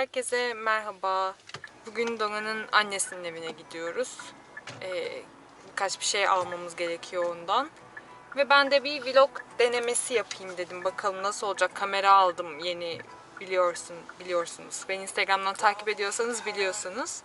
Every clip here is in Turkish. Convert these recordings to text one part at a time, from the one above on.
Herkese merhaba. Bugün Donga'nın annesinin evine gidiyoruz. Ee, birkaç bir şey almamız gerekiyor ondan. Ve ben de bir vlog denemesi yapayım dedim. Bakalım nasıl olacak. Kamera aldım yeni biliyorsun biliyorsunuz. Beni Instagram'dan takip ediyorsanız biliyorsunuz.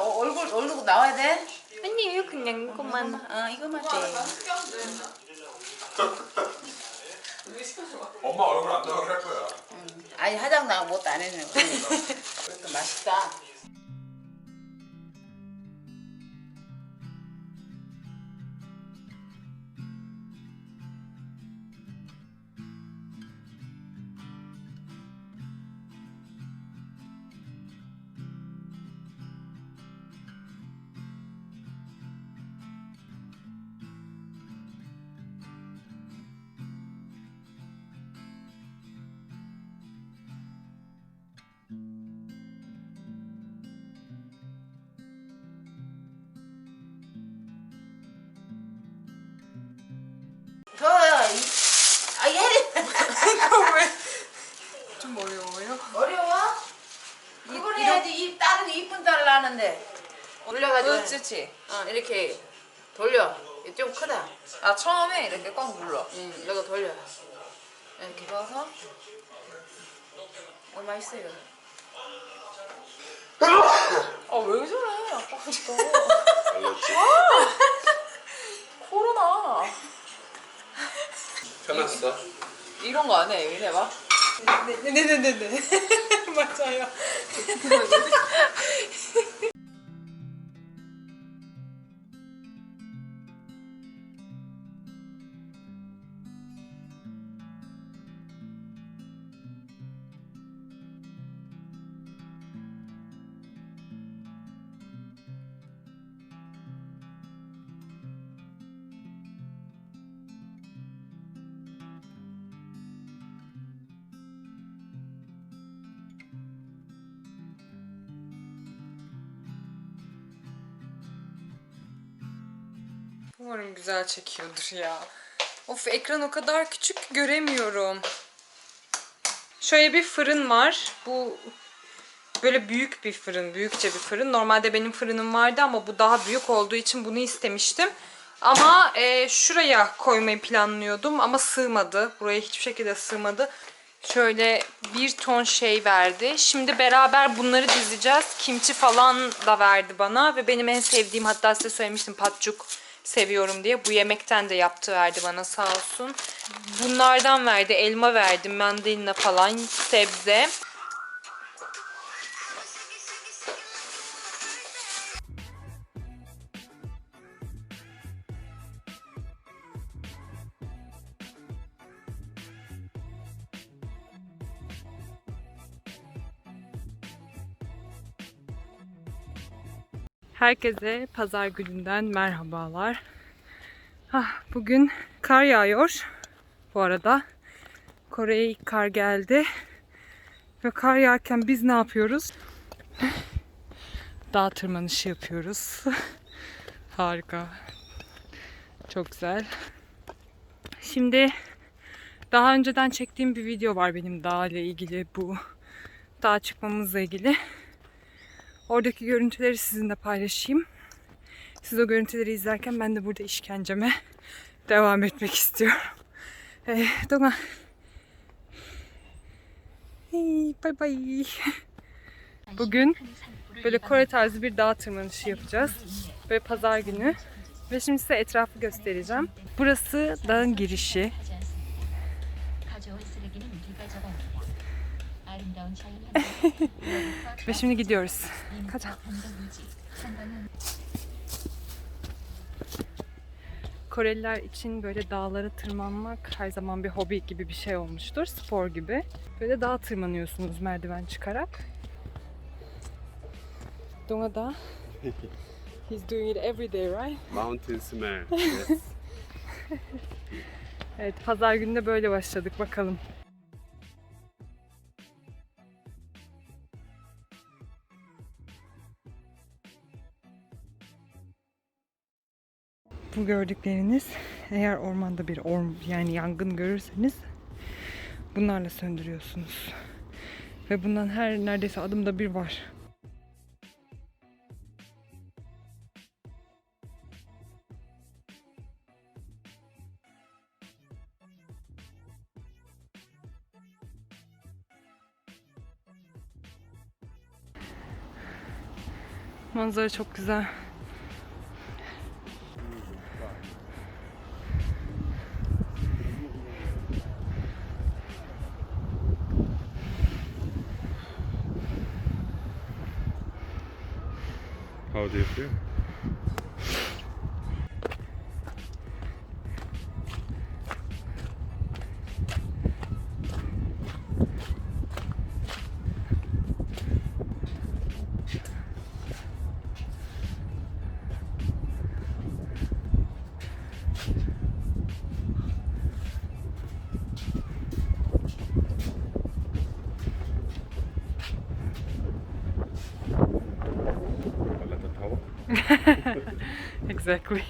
어 얼굴 얼굴 나와야 돼. 아니에요, 그냥 이것만. 어 이거만 돼. 엄마 얼굴 안 나오게 할 거야. 아니 화장 나 못도 안 했네. 그것도 맛있다. 나는데 올려가지고 그렇지. 어 이렇게 돌려 좀 크다 아 처음에 이렇게 꽉 눌러. 응 이거 돌려 이렇게 눌러서 어 맛있어 이거 아왜 저래 아까부터 알렸지? 코로나 편했어? 이런 거 안 해. 얘네 봐. 네네네네. 맞아요. Umarım güzel çekiyordur ya. Of ekran o kadar küçük göremiyorum. Şöyle bir fırın var. Bu böyle büyük bir fırın, büyükçe bir fırın. Normalde benim fırınım vardı ama bu daha büyük olduğu için bunu istemiştim. Ama e, şuraya koymayı planlıyordum ama sığmadı. Buraya hiçbir şekilde sığmadı. Şöyle bir ton şey verdi. Şimdi beraber bunları dizeceğiz. Kimchi falan da verdi bana ve benim en sevdiğim hatta size söylemiştim patçuk seviyorum diye. Bu yemekten de yaptı verdi bana sağ olsun. Bunlardan verdi. Elma verdi, mandalina falan, sebze. Herkese pazar gününden merhabalar. Ah, bugün kar yağıyor. Bu arada Kore'ye ilk kar geldi. Ve kar yağarken biz ne yapıyoruz? Dağ tırmanışı yapıyoruz. Harika. Çok güzel. Şimdi daha önceden çektiğim bir video var benim dağ ile ilgili bu dağa çıkmamızla ilgili. Oradaki görüntüleri sizinle paylaşayım. Siz o görüntüleri izlerken ben de burada işkenceme devam etmek istiyorum. Ee, Dona. Hey, bye bye. Bugün böyle Kore tarzı bir dağ tırmanışı yapacağız. Böyle pazar günü. Ve şimdi size etrafı göstereceğim. Burası dağın girişi. Ve şimdi gidiyoruz. Kaçalım. Koreliler için böyle dağlara tırmanmak her zaman bir hobi gibi bir şey olmuştur. Spor gibi. Böyle dağa tırmanıyorsunuz merdiven çıkarak. Dona da He's doing it every day, right? Mountains man. Yes. evet, pazar gününe böyle başladık bakalım. Bu gördükleriniz eğer ormanda bir orm yani yangın görürseniz bunlarla söndürüyorsunuz. Ve bundan her neredeyse adımda bir var. Manzara çok güzel. How do exactly.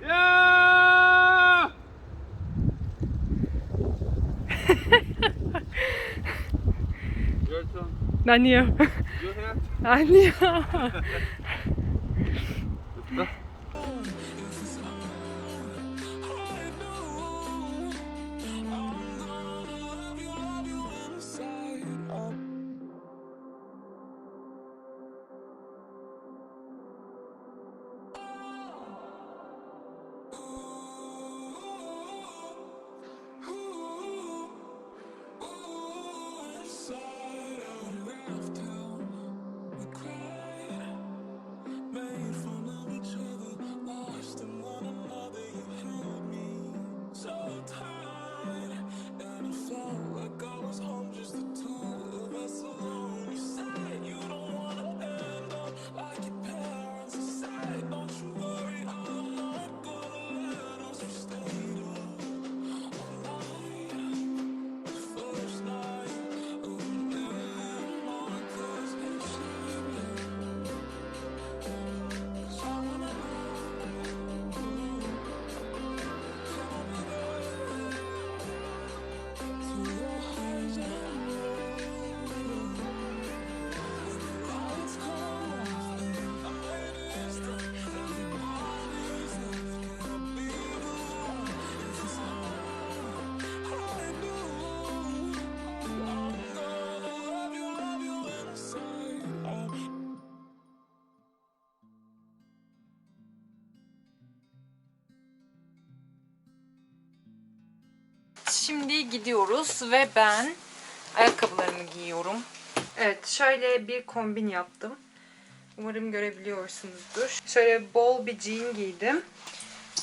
yeah! Your gidiyoruz ve ben ayakkabılarımı giyiyorum. Evet, şöyle bir kombin yaptım. Umarım görebiliyorsunuzdur. Şöyle bol bir jean giydim.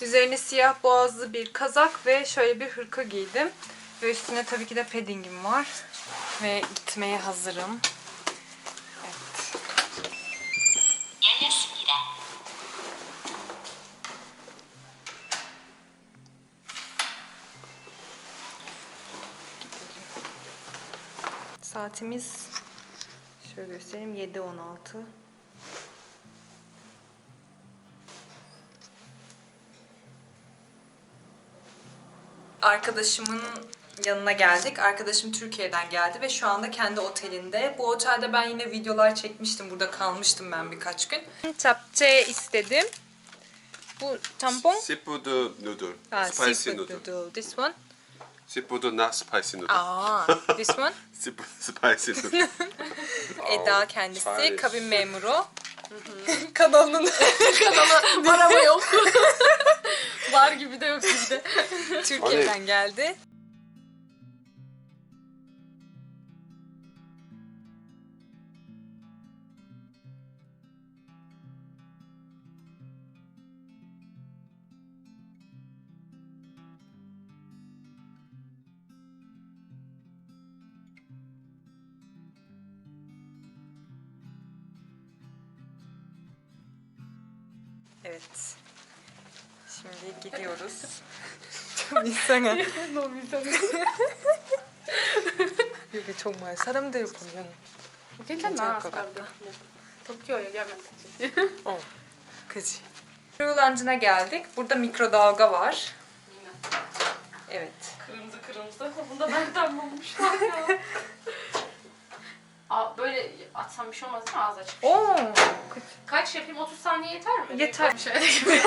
Üzerine siyah boğazlı bir kazak ve şöyle bir hırka giydim. Ve üstüne tabii ki de paddingim var. Ve gitmeye hazırım. Saatimiz şöyle göstereyim 7.16. Arkadaşımın yanına geldik. Arkadaşım Türkiye'den geldi ve şu anda kendi otelinde. Bu otelde ben yine videolar çekmiştim. Burada kalmıştım ben birkaç gün. Çapçe istedim. Bu tampon. Seafood noodle. Ah, spicy seafood noodle. noodle. This one. Seafood not spicy noodle. Aa, this one. Seafood spicy noodle. Eda kendisi Paris. kabin memuru. Kanalının Var ama yok. Var gibi de yok gibi de. Türkiye'den geldi. Evet. Şimdi gidiyoruz. Çok insana. Çok insana. Evet. 정말 사람들 보면 괜찮나? 괜찮을 것 같다. 도쿄 얘기하면 되지. 어, 그지. Kruğulancına geldik. Burada mikrodalga var. Evet. Kırmızı kırmızı. Bunda ben damlamışlar ya. Aa, atsam bir şey olmaz değil mi? Ağız açık. Oo, Kaç yapayım? 30 saniye yeter mi? Yeter. Şöyle gibi.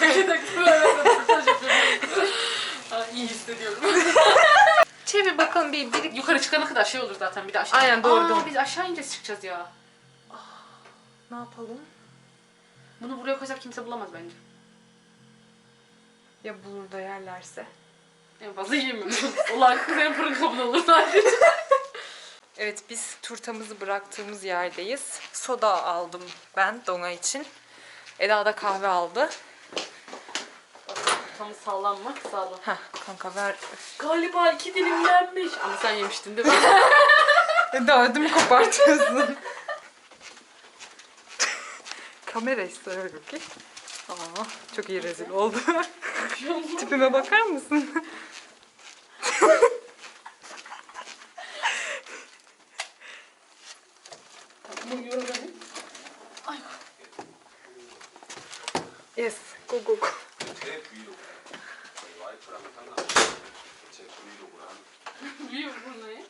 Böyle de böyle röportaj yapıyorum. Aa, iyi hissediyorum. çevir bakalım bir, bir Yukarı çıkana kadar şey olur zaten bir de aşağı. Aynen, doğru, Aa, doğru. biz aşağı ineceğiz çıkacağız ya. Ne yapalım? Bunu buraya koysak kimse bulamaz bence. Ya burada yerlerse? En fazla yiyemiyorum. Ulan kızların fırın kabını olur sadece. Evet biz turtamızı bıraktığımız yerdeyiz. Soda aldım ben Dona için. Eda da kahve aldı. Tam sallanmak sağlam. Heh kanka ver. Galiba iki dilimlenmiş. Ama sen yemiştin değil mi? Eda ödümü kopartıyorsun. Kamera ister bakayım. Aa, çok iyi rezil oldu. Tipime bakar mısın? Yes. Go go go. 제 브이로그. 저희 와이프랑 상관없이 제 브이로그를 하는. 보네.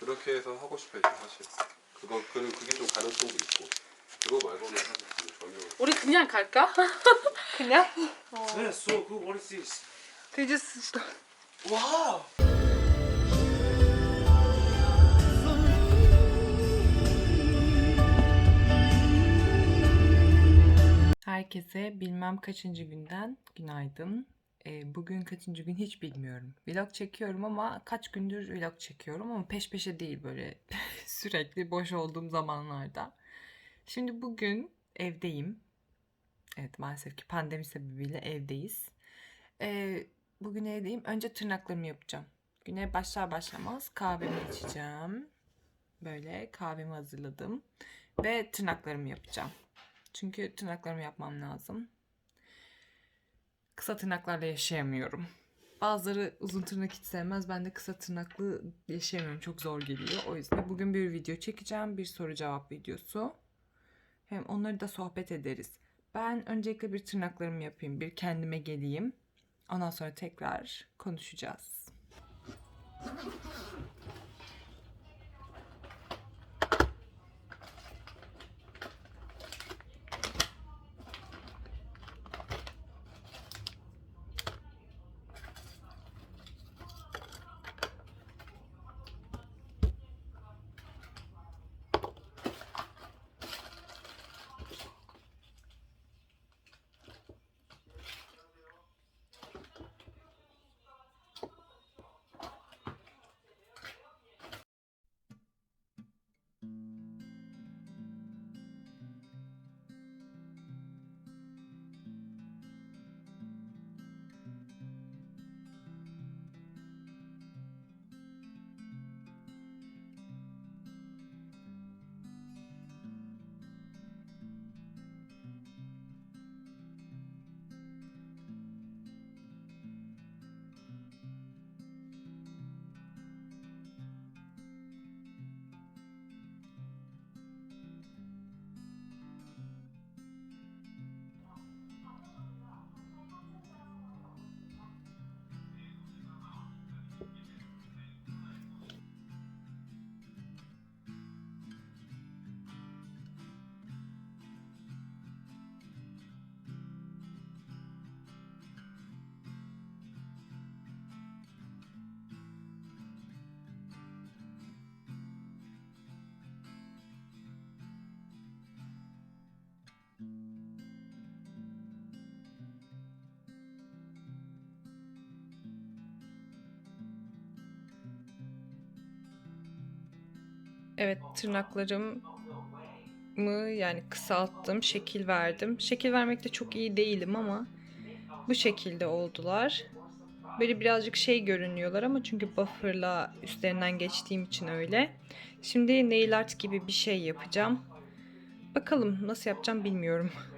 그렇게 해서 하고 싶어요 사실. 그거 그 그게 좀 가능성도 있고. 그거 말고는 사실 전혀. 우리 그냥 갈까? 그냥? Yeah, so good. What is this? They just Wow! Herkese bilmem kaçıncı günden günaydın. Ee, bugün kaçıncı gün hiç bilmiyorum. Vlog çekiyorum ama kaç gündür vlog çekiyorum ama peş peşe değil böyle sürekli boş olduğum zamanlarda. Şimdi bugün evdeyim. Evet maalesef ki pandemi sebebiyle evdeyiz. Ee, bugün evdeyim. Önce tırnaklarımı yapacağım. Güne başlar başlamaz kahvemi içeceğim. Böyle kahvemi hazırladım. Ve tırnaklarımı yapacağım. Çünkü tırnaklarımı yapmam lazım. Kısa tırnaklarla yaşayamıyorum. Bazıları uzun tırnak hiç sevmez. Ben de kısa tırnaklı yaşayamıyorum. Çok zor geliyor. O yüzden bugün bir video çekeceğim. Bir soru cevap videosu. Hem onları da sohbet ederiz. Ben öncelikle bir tırnaklarımı yapayım. Bir kendime geleyim. Ondan sonra tekrar konuşacağız. Evet tırnaklarımı yani kısalttım, şekil verdim. Şekil vermekte çok iyi değilim ama bu şekilde oldular. Böyle birazcık şey görünüyorlar ama çünkü bufferla üstlerinden geçtiğim için öyle. Şimdi nail art gibi bir şey yapacağım. Bakalım nasıl yapacağım bilmiyorum.